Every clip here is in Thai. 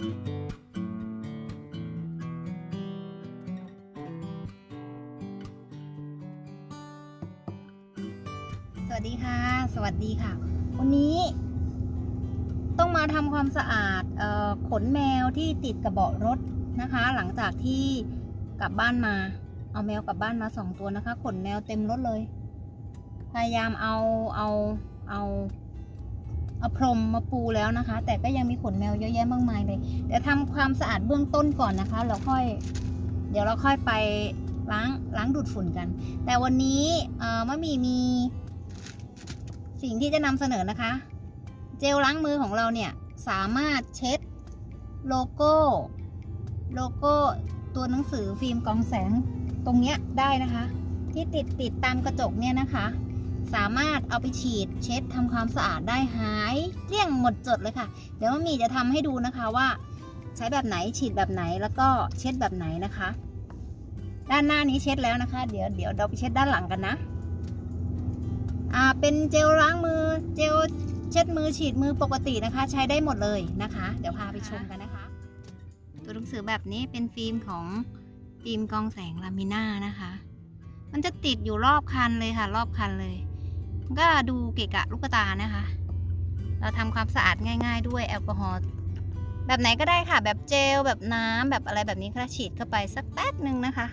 สวัสดีค่ะ สวัสดีค่ะ วันนี้ต้องมาทำความสะอาดออขนแมวที่ติดกับเบาะรถนะคะ หลังจากที่กลับบ้านมา เอาแมวกลับบ้านมาสองตัวนะคะ ขนแมวเต็มรถเลย พยายามเอาเอาเอา พรมมาปูแล้วนะคะ แต่ก็ยังมีขนแมวเยอะแยะมากมายเลยเดี๋ยวทำความสะอาดเบื้องต้นก่อนนะคะ เราค่อย เดี๋ยวเราค่อยไปล้างล้างดูดฝุ่นกัน แต่วันนี้เอ่อมะมีมีสิ่งที่จะนำเสนอนะคะ เจลล้างมือของเราเนี่ยสามารถเช็ดโลโก้โลโก้ตัวหนังสือฟิล์มกองแสงตรงเนี้ยได้นะคะ ที่ติดติดตามกระจกเนี่ยนะคะ สามารถเอาไปฉีดเช็ดทำความสะอาดได้หายเกลี้ยงหมดจดเลยค่ะ เดี๋ยวมะหมีจะทำให้ดูนะคะว่า ใช้แบบไหนฉีดแบบไหนแล้วก็เช็ดแบบไหนนะคะ ด้านหน้านี้เช็ดแล้วนะคะ เดี๋ยวเดี๋ยวเราไปเช็ดด้านหลังกันนะอ่าเป็นเจลล้างมือเจลเช็ดมือฉีดมือปกตินะคะ ใช้ได้หมดเลยนะคะ เดี๋ยวพาไปชมกันนะคะ ตัวหนังสือแบบนี้เป็นฟิล์มของฟิล์มกองแสงลามิน่านะคะ มันจะติดอยู่รอบคันเลยค่ะ รอบคันเลย ก็ดูเกะกะลูกตานะคะ เราทำความสะอาดง่าย ๆ ด้วยแอลกอฮอล์แบบไหนก็ได้ค่ะ แบบเจลแบบน้ำแบบอะไรแบบนี้ก็ฉีดเข้าไปสักแป๊บหนึ่งนะคะ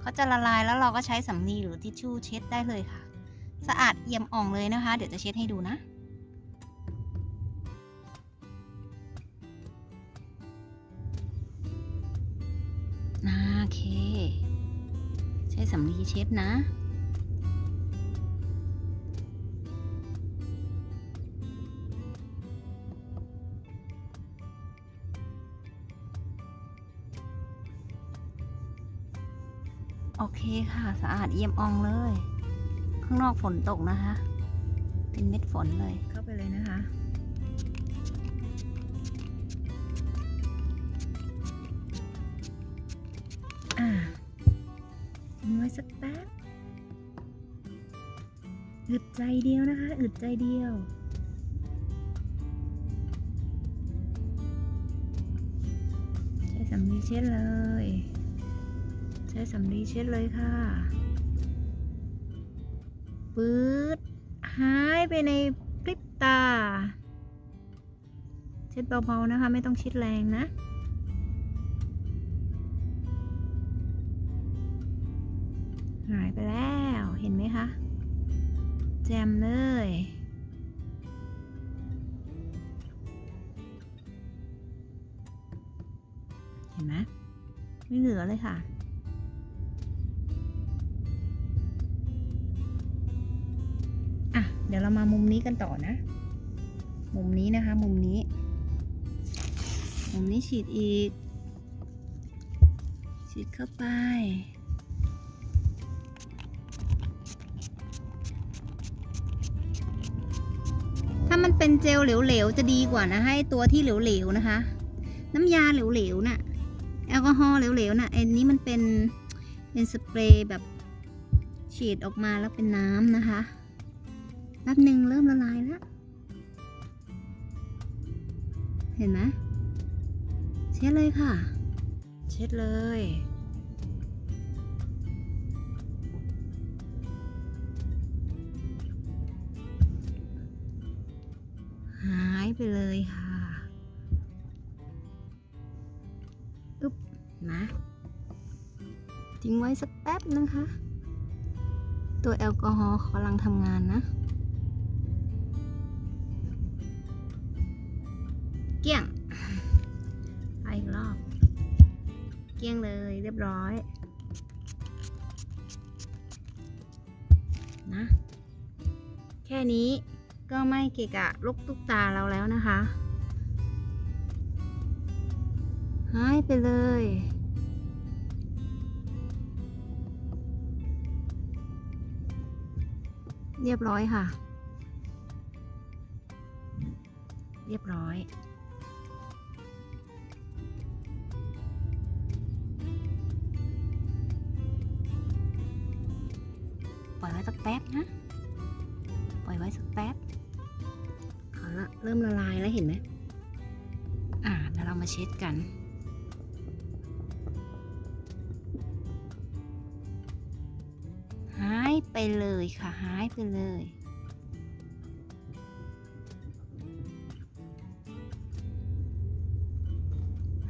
เขาจะละลายแล้วเราก็ใช้สำลีหรือทิชชู่เช็ดได้เลยค่ะ สะอาดเอี่ยมอ่องเลยนะคะ เดี๋ยวจะเช็ดให้ดูนะโอเค ใช้สำลีเช็ดนะ เคค่ะ สะอาดเอี่ยมอ่องเลย ข้างนอกฝนตกนะคะ เป็นเม็ดฝนเลย เข้าไปเลยนะคะอ่าทิ้งไว้สักแป๊บ อึดใจเดียวนะคะ อึดใจเดียว ใช้สำลีเช็ดเลย ช้สำลีเช็ดเลยค่ะปื๊ดหายไปในพริบตา เช็ดเบาๆนะคะ ไม่ต้องช็ดแรงนะหายไปแล้วเห็นไหมคะ แจมเลยเห็นไหมไม่เหลือเลยค่ะ เดี๋ยวเรามามุมนี้กันต่อนะ มุมนี้นะคะ มุมนี้ มุมนี้ฉีดอีก ฉีดเข้าไป ถ้ามันเป็นเจลเหลวๆ จะดีกว่านะให้ตัวที่เหลวๆนะคะ น้ำยาเหลวๆน่ะแอลกอฮอล์เหลวๆน่ะไอ้นี้มันเป็นเป็นสเปรย์แบบฉีดออกมาแล้วเป็นน้ำนะคะ แป๊บหนึ่งเริ่มละลายแล้ว เห็นไหมเช็ดเลยค่ะ เช็ดเลย หายไปเลยค่ะอึ๊บนะทิ้งไว้สักแป๊บนะคะ ตัวแอลกอฮอล์กำลังทำงานนะ เกี้ยงไปอีกรอบ เกี้ยงเลยเรียบร้อย นะ แค่นี้ก็ไม่เกะกะลุกตุกตาเราแล้วนะคะหายไปเลย เรียบร้อยค่ะ เรียบร้อย แป๊บนะ ปล่อยไว้สักแป๊บเอาละเริ่มละลายแล้วเห็นไหมอ่าเดี๋ยวเรามามาเช็ดกันหายไปเลยค่ะหายไปเลย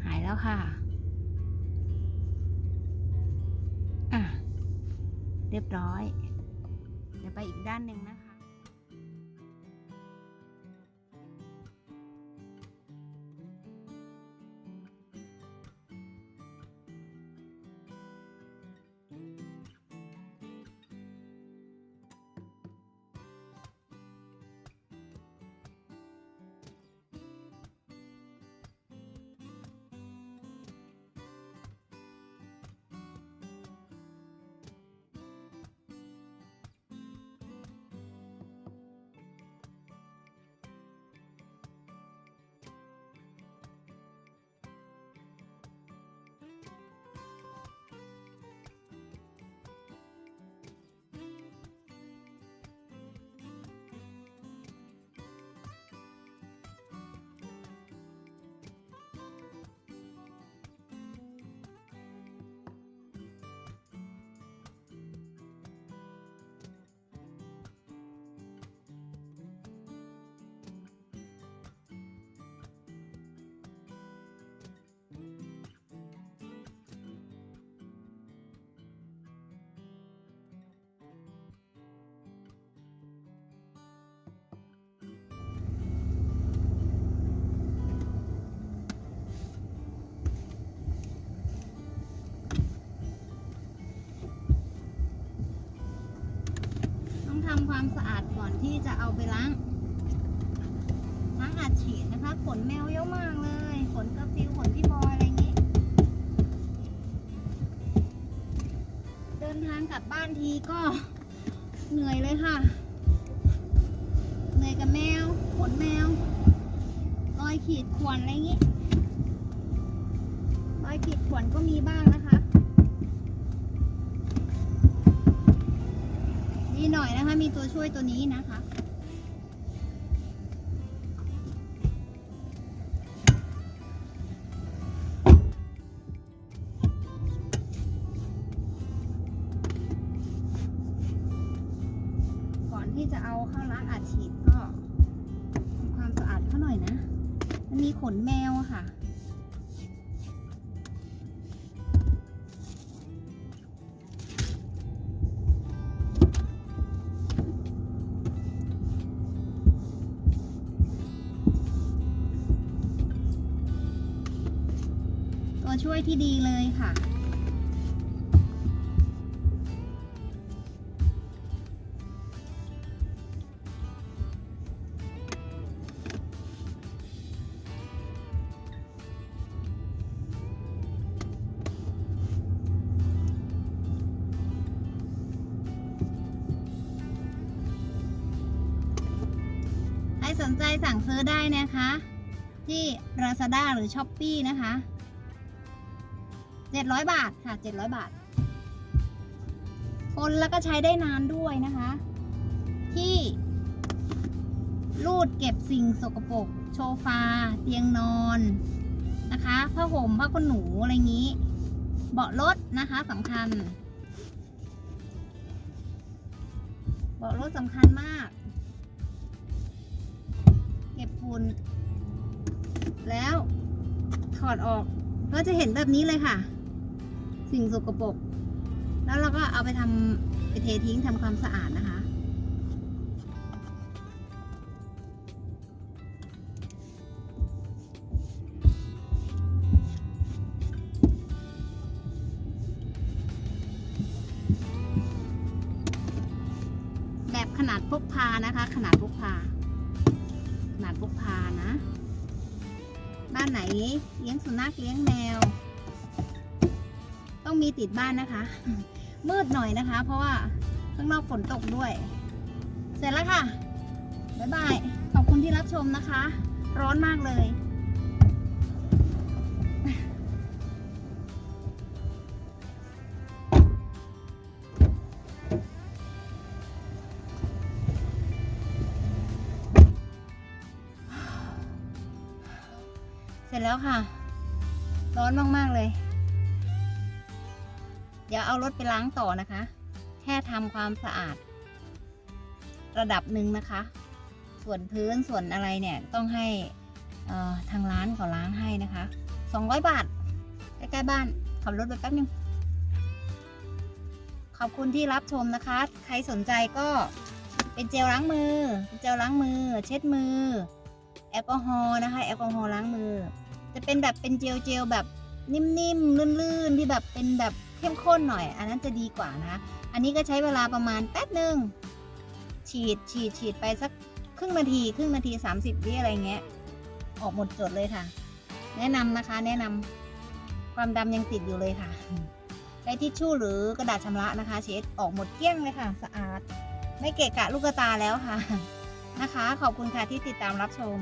หายแล้วค่ะ อะ เรียบร้อยเดี๋ยว ไปอีกด้านหนึ่งนะคะ ความสะอาดก่อนที่จะเอาไปล้างล้างอัดฉีดนะคะ ขนแมวเยอะมากเลย ขนกระฟิวขนพี่บอยอะไรอย่างนี้ เดินทางกลับบ้านทีก็เหนื่อยเลยค่ะ เหนื่อยกับแมว ขนแมว รอยขีดข่วนอะไรอย่างนี้ รอยขีดข่วนก็มีบ้างนะ คะดีหน่อยนะคะ มีตัวช่วยตัวนี้นะคะก่อนที่จะเอาเข้าล้างอัดฉีดก็ทำความสะอาดเขาหน่อยนะ มันมีขนแมวค่ะ ตัวช่วยที่ดีเลยค่ะ ใครสนใจสั่งซื้อได้นะคะ ที่ Lazada หรือ s h อ p e e นะคะ700บาทค่ะ700บาทคนแล้วก็ใช้ได้นานด้วยนะคะ ที่ รูดเก็บสิ่งสกปรกโชฟา เตียงนอนนะคะผ้าห่มผ้าขนหนูอะไรอย่างนี้ เบาะรถนะคะสำคัญ เบาะรถสำคัญมาก เก็บฝุ่นแล้วถอดออกก็จะเห็นแบบนี้เลยค่ะ สิ่งสกปรกแล้วเราก็เอาไปทำไปเททิ้งทำความสะอาดนะคะ แบบขนาดพกพานะคะ ขนาดพกพา ขนาดพกพานะ บ้านไหนเลี้ยงสุนัขเลี้ยงแมว ต้องมีติดบ้านนะคะ มืดหน่อยนะคะ เพราะว่าข้างนอกฝนตกด้วย เสร็จแล้วค่ะ บ๊ายบาย ขอบคุณที่รับชมนะคะ ร้อนมากเลยเสร็จแล้วค่ะ ร้อนมาก ๆ เลย เดี๋ยวเอารถไปล้างต่อนะคะ แค่ทำความสะอาด ระดับหนึ่งนะคะ ส่วนพื้นส่วนอะไรเนี่ยต้องให้เออทางร้านเขาล้างให้นะคะ 200 บาท ใกล้ๆบ้านขับรถไปแป๊บนึงขอบคุณที่รับชมนะคะ ใครสนใจก็เป็นเจลล้างมือเเจลล้างมือ เช็ดมือ แอลกอฮอล์นะคะ แอลกอฮอล์ล้างมือ จะเป็นแบบเป็นเจลเจลแบบนิ่มๆลื่นๆที่แบบเป็นแบบ เข้มข้นหน่อย อันนั้นจะดีกว่านะ อันนี้ก็ใช้เวลาประมาณแป๊บหนึ่งฉีดฉีดฉีดไปสักครึ่งนาทีครึ่งนาที 30วิอะไรเงี้ย ออกหมดจดเลยค่ะ แนะนำนะคะ แนะนำความดำยังติดอยู่เลยค่ะได้ทิชชู่หรือกระดาษชำระนะคะ เช็ดออกหมดเกลี้ยงเลยค่ะ สะอาด ไม่เกะกะลูกตาแล้วค่ะนะคะ ขอบคุณค่ะที่ติดตามรับชม